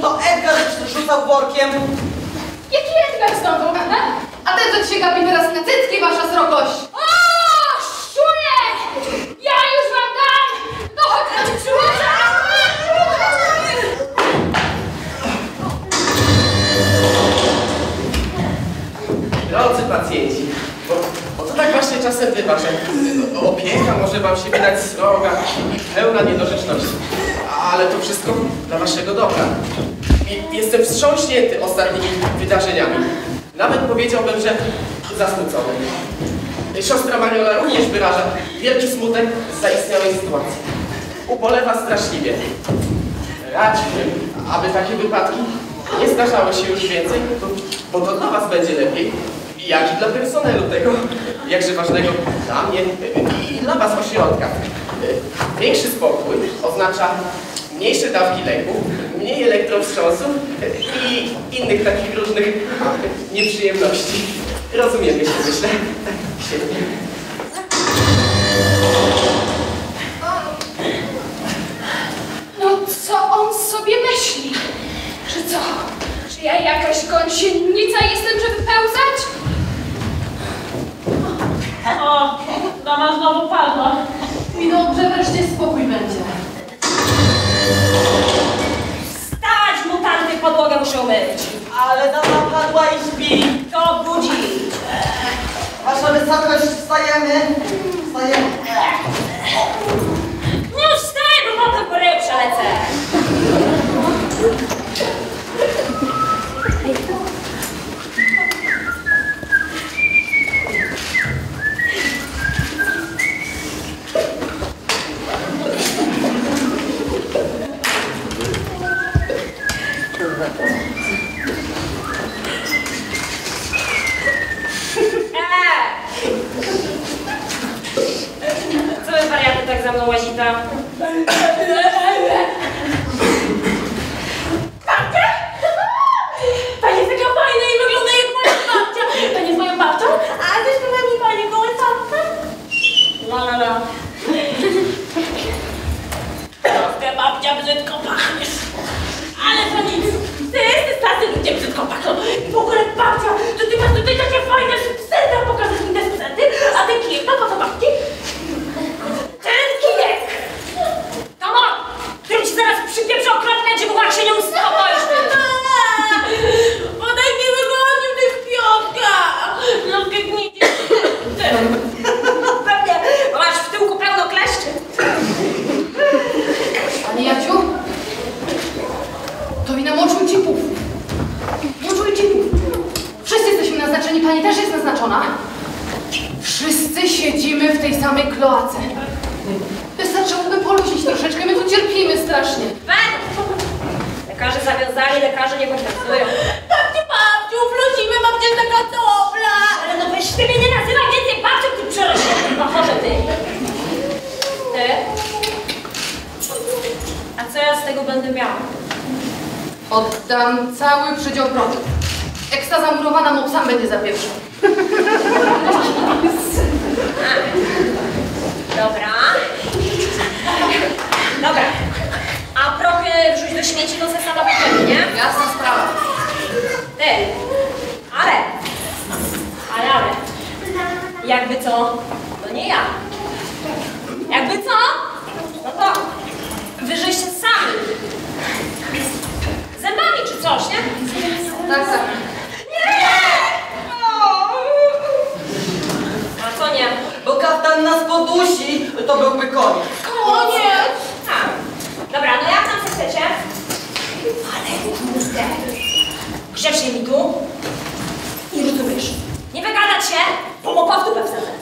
to Edgar rzucał workiem. Jaki Edgar znowu? he? A ten, co ci się gapi teraz na cycki, wasza srogość. O, szczuje! Ja już wam dam! No chodź, przyłączam! Drodzy pacjenci, bo, bo to tak właśnie czasem bywa, że opieka może wam się wydać sroga i pełna niedorzeczności. Ale to wszystko dla waszego dobra. I jestem wstrząśnięty ostatnimi wydarzeniami. Nawet powiedziałbym, że zasmucony. Siostra Mariola również wyraża wielki smutek z zaistniałej sytuacji. Ubolewa straszliwie. Radziłbym, aby takie wypadki nie zdarzały się już więcej, bo, to dla was będzie lepiej, jak i dla personelu tego, jakże ważnego dla mnie i dla was ośrodka. Większy spokój oznacza mniejsze dawki leków, mniej elektrowstrząsów i innych takich różnych nieprzyjemności. Rozumiemy się, myślę. Świetnie. No co on sobie myśli? Że co? Że ja jakaś gąsienica jestem, żeby pełzać? O, dama znowu padła. I dobrze, wreszcie spokój będzie. Stać, mutanty, podłogę muszę umyć. Ale dama padła i śpi. To budzi. Wasza wysokość, wstajemy. Wstajemy. Nie wstaję, bo potem po ryb przelecę. Eee! Co wy wariaty tak za mną łazita? Babcia? Pani jest taka fajna i wygląda jak moja babcia. Pani jest moją babcią? A też chyba mi pani kołysanka? La la la. Troszkę babcia brzydko pachniesz. Ale to nic. Ty jesteś tacy ludzie brzydko pachną. I w ogóle babcia, to ty masz tutaj takie fajne sukcesy, a pokażesz mi te sukcesy, a ten kijek, to po co babci? Ten kijek! Come on! Ten ci zaraz przypieprzy okropnie, żeby była się nie uspokoisz ty! Podaj mi wygodnie tych piotka! No biegnijcie! Pewnie, bo masz w tyłku pełno kleszczy. Panie Jaciu? To wina moczu i cipów. Moczu i cipów. Wszyscy jesteśmy naznaczeni, pani też jest naznaczona. Wszyscy siedzimy w tej samej kloace. Wystarczyłoby poluźnić troszeczkę, my tu cierpimy strasznie. Wen! Lekarze zawiązali, lekarze nie kompensują. Babciu, babciu, wrócimy, babcia jest taka dobra! Ale no weź ty mnie nie nazywaj więcej babcią, ty przerośnięty bachorze, ty! Ty? A co ja z tego będę miała? Oddam cały przydział prądu. Jak sta zamurowana, mop sam będzie za pierwszy. Dobra. Dobra. A prochy wrzuć do śmieci, to se sama bierzemy, nie? Jasna sprawa. Ty. Ale. Ale, ale. Jakby co, to nie ja. Jakby co, no to wy żeście sami. Zębami czy coś, nie? Tak, tak. Nie! A co nie? Bo pan nas podusi, to byłby koniec. Koniec! A, dobra, no jak tam se chcecie? Kurde. Grzecznie mi tu. I rozumiesz. Nie wygadać się, bo w dupę wsadzę.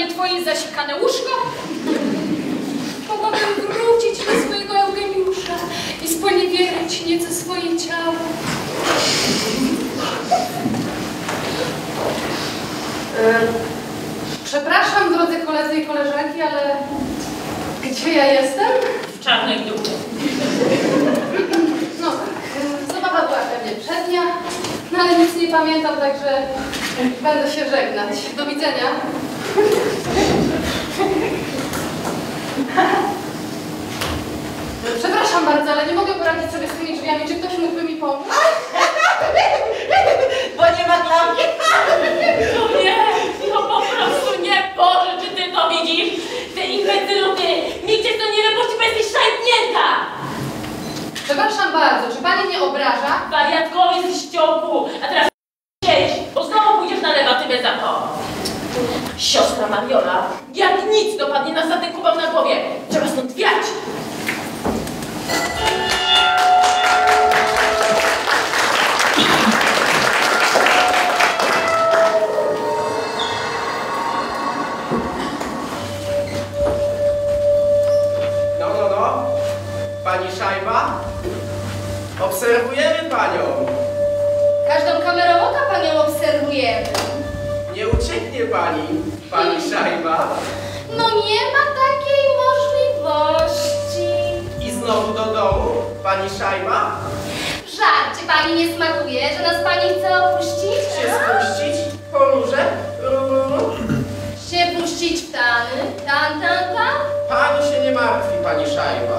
Nie twoje zasikane łóżko? Mogłabym wrócić do swojego Eugeniusza i sponiewierać nieco swoje ciało. Przepraszam, drodzy koledzy i koleżanki, ale gdzie ja jestem? W czarnej dupie. No tak, e, zabawa była pewnie przednia, no ale nic nie pamiętam, także będę się żegnać. Do widzenia. Przepraszam bardzo, ale nie mogę poradzić sobie z tymi drzwiami. Czy ktoś mógłby mi pomóc? Bo nie ma klamki. No nie, no po prostu nie, Boże, czy ty to widzisz? Ty imbecylu, ty, nikt cię to nie wypuści, bo jesteś szajpnięta! Przepraszam bardzo, czy pani mnie obraża? Wariatkowy z ściągu, a teraz siedź, bo znowu pójdziesz na lewatywę za to. Siostra Mariola, jak nic dopadnie nas za ten na głowie. Trzeba stąd wiać. No, no, no. Pani Szajba? Obserwujemy panią. Każdą kamerą oka panią obserwujemy. Nie ucieknie pani, pani Szajba. No nie ma takiej możliwości. I znowu do domu, pani Szajba? Żart, czy pani nie smakuje, że nas pani chce opuścić? Się spuścić po rurze? Ruru. Się puścić w tany? Tan, tan, tan? Pani się nie martwi, pani Szajba.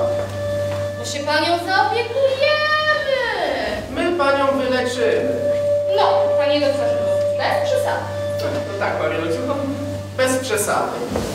Bo się panią zaopiekujemy. My panią wyleczymy. No, panie doktorze, bez przesady. No tak, Mariolciu, no, bez przesady.